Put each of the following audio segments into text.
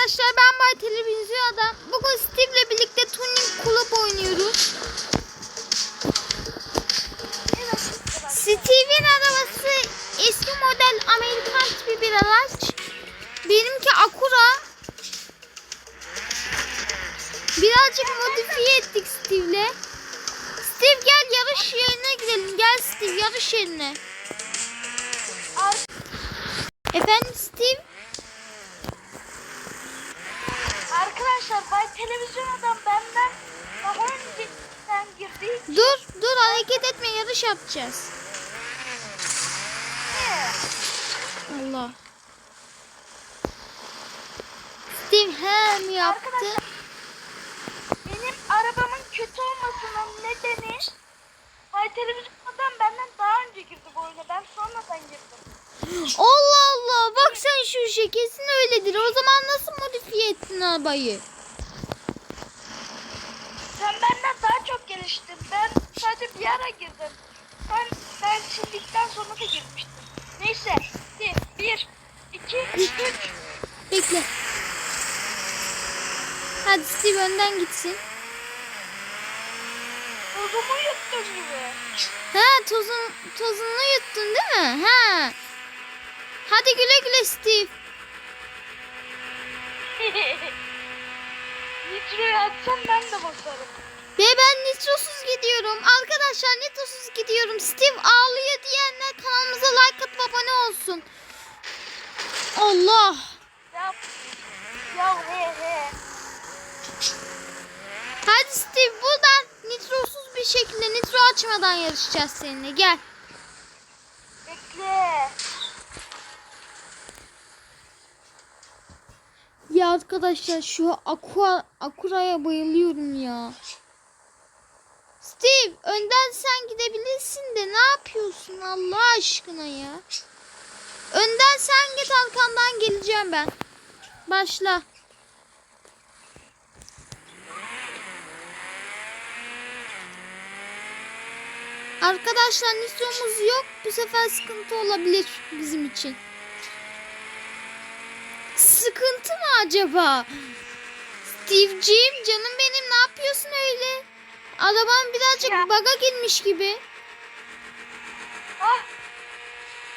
arkadaşlar ben Bay Televizyon Adam. Bugün Steve'le birlikte Tuning Club oynuyoruz. Steve'in arabası eski model Amerikan tipi bir araç. Benimki Acura. Birazcık modifiye ettik Steve'le. Steve gel yarış yerine gidelim. Gel Steve yarış yerine. Efendim Steve? Arkadaşlar Bay Televizyon Adam benden daha önceden girdi. Dur dur hareket etme yarış yapacağız. Allah. Steve hem yaptı. Arkadaşlar benim arabamın kötü olmasının nedeni Bay Televizyon Adam benden daha önce girdi bu oyuna. Ben sonradan girdim. Allah Allah bak sen şu işe kesin öyledir. O zaman nasıl modifiye ettin arabayı? Bir ara girdim. Ben ben sildikten sonra da girmiştim. Neyse. Bir, bir iki, üç. Bekle. Hadi Steve önden gitsin. Tozumu yuttum gibi. Ha tozun tozunu yuttun değil mi? Ha. Hadi güle güle Steve. Nitroyu açsam ben de basarım. Ve ben nitrosuz gidiyorum. Arkadaşlar nitrosuz gidiyorum. Steve ağlıyor diyenler kanalımıza like atıp abone olsun. Allah. Ya, ya he he. Hadi Steve buradan nitrosuz bir şekilde nitro açmadan yarışacağız seninle. Gel. Bekle. Ya arkadaşlar şu Aqua, Akura'ya bayılıyorum ya. Steve önden sen gidebilirsin de ne yapıyorsun Allah aşkına ya. Önden sen git arkandan geleceğim ben. Başla. Arkadaşlar nitromuz yok. Bu sefer sıkıntı olabilir bizim için. Sıkıntı mı acaba? Steve'ciğim canım benim ne yapıyorsun öyle? Araban birazcık Ya. baga girmiş gibi. Ah.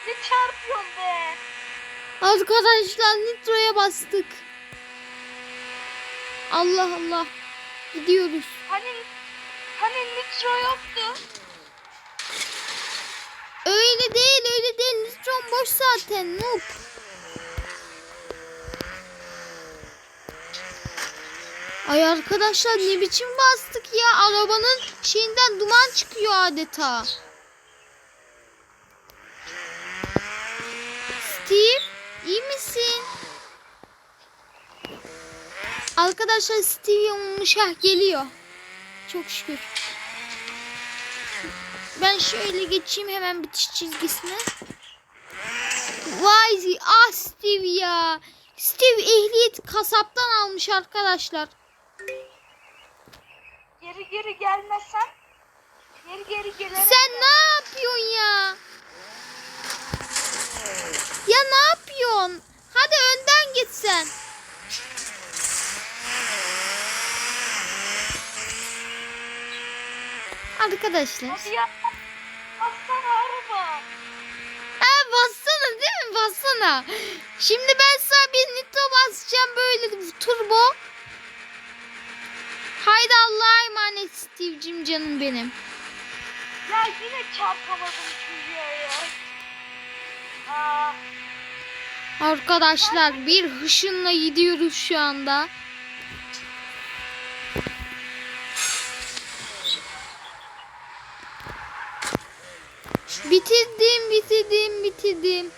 Ne çarpıyorsun be? Arkadaşlar nitroya bastık. Allah Allah. Gidiyoruz. Hani hani nitro yoktu. Öyle değil öyle değil. Nitron boş zaten. Noob. Ay arkadaşlar ne biçim bastık ya. Arabanın şeyinden duman çıkıyor adeta. Steve iyi misin? Arkadaşlar Steve. Heh, geliyor. Çok şükür. Ben şöyle geçeyim hemen bitiş çizgisine. Vay ah Steve ya. Steve ehliyet kasaptan almış arkadaşlar. Geri geri gelmesen geri geri gelerek Sen ne yapıyorsun ya? Ya ne yapıyorsun? Hadi önden git sen. Arkadaşlar. Hadi ya. Araba. Ha bassana değil mi? Bassana. Şimdi ben sana bir nitro basacağım böyle turbo. Haydi Allah'a emanet Steve'cim canım benim. Ya yine çarpamadım çocuğa ya. Aa, Arkadaşlar bir hışınla gidiyoruz şu anda. Bitirdim, bitirdim, bitirdim.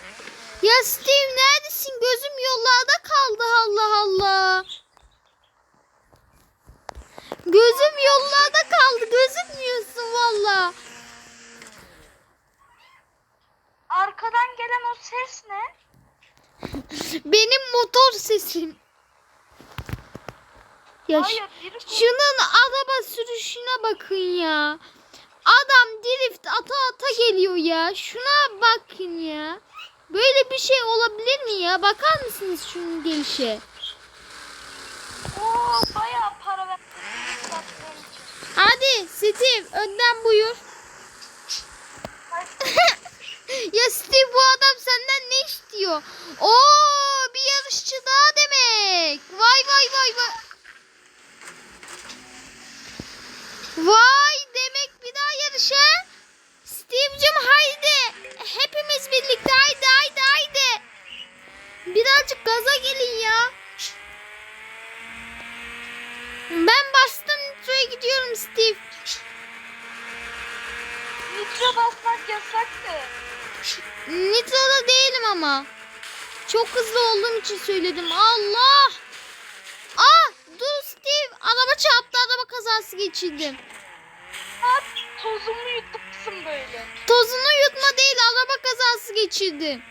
Ya Steve neredesin? Gözüm yollarda kaldı. Allah Allah. Gözüm yollarda kaldı. Gözükmüyorsun valla. arkadan gelen o ses ne? Benim motor sesim. Ya Hayır biri şunun araba sürüşüne bakın ya. Adam drift ata ata geliyor ya. Şuna bakın ya. Böyle bir şey olabilir mi ya? Bakar mısınız şunun gelişe? Steve önden buyur. ya Steve bu adam senden ne istiyor? Oo bir yarışçı daha demek. Vay vay vay vay. Vay demek bir daha yarışa. Steve'cim haydi. Hepimiz birlikte haydi haydi haydi. Birazcık gaza gelin ya. Ben bastım nitroya gidiyorum Steve. Nitro basmak yasaktı. Nitro'da değilim ama. Çok hızlı olduğum için söyledim. Allah! Ah! Dur Steve. Araba çarptı. Araba kazası geçirdim. At tozumu yuttuksun böyle. Tozunu yutma değil. Araba kazası geçirdim.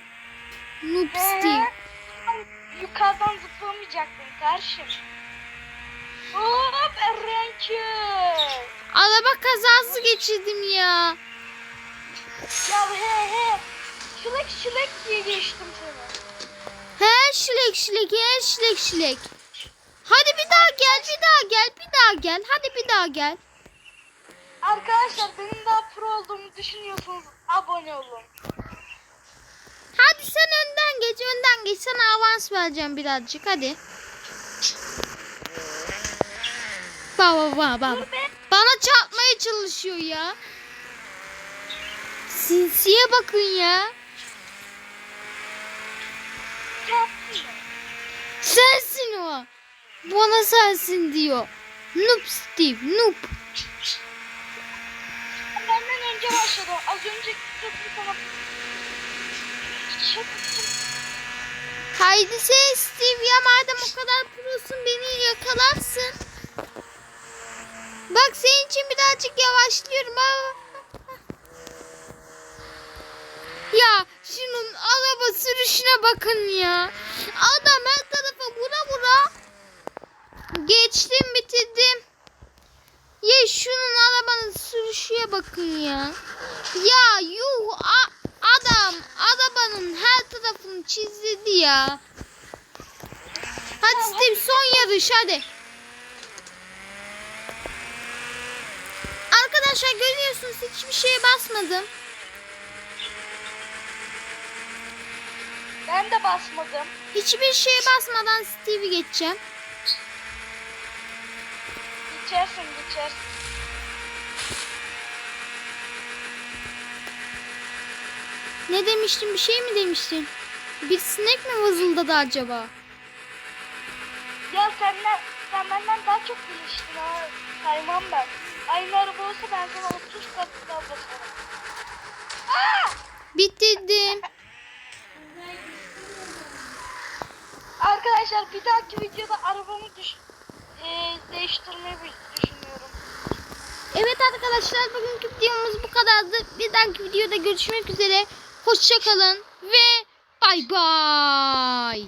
Noob Steve. Ee, yukarıdan zıplamayacaktın karşım. Hop Erenköy. Araba kazası geçirdim ya. Ya he he. Şılek şılek diye geçtim seni. He şilek şilek he şilek şilek. Hadi bir daha gel bir daha gel bir daha gel. Hadi bir daha gel. Arkadaşlar benim daha pro olduğumu düşünüyorsanız abone olun. Hadi sen önden geç önden geç. Sana avans vereceğim birazcık hadi. Baba baba baba. Bana çarpmaya çalışıyor ya. Sinsiye bakın ya. Sensin o. Bana sensin diyor. Noob Steve noob. Benden önce başladı. Az önce. Haydi sen Steve ya madem o kadar prosun beni yakalarsın. Bak senin için birazcık yavaşlıyorum. Ya şunun araba sürüşüne bakın ya. Adam her tarafa vura vura. Geçtim bitirdim. Ya şunun arabanın sürüşüye bakın ya. Ya yuh adam arabanın her tarafını çizdi ya. Hadi Steve son yarış hadi. Arkadaşlar görüyorsunuz hiçbir şeye basmadım. Ben de basmadım. Hiçbir şeye basmadan Steve'i geçeceğim. Geçersin geçersin. Ne demiştim bir şey mi demiştim? Bir sinek mi vızıldadı acaba? Ya senden, sen benden daha çok geliştin ha. Saymam ben. Aynı araba olsa ben sana 30 kat daha basarım. Aa! Bitirdim. Arkadaşlar bir dahaki videoda arabamı düş eee, değiştirmeyi düşünüyorum. Evet arkadaşlar bugünkü videomuz bu kadardı. Bir dahaki videoda görüşmek üzere. Hoşçakalın ve bay bay.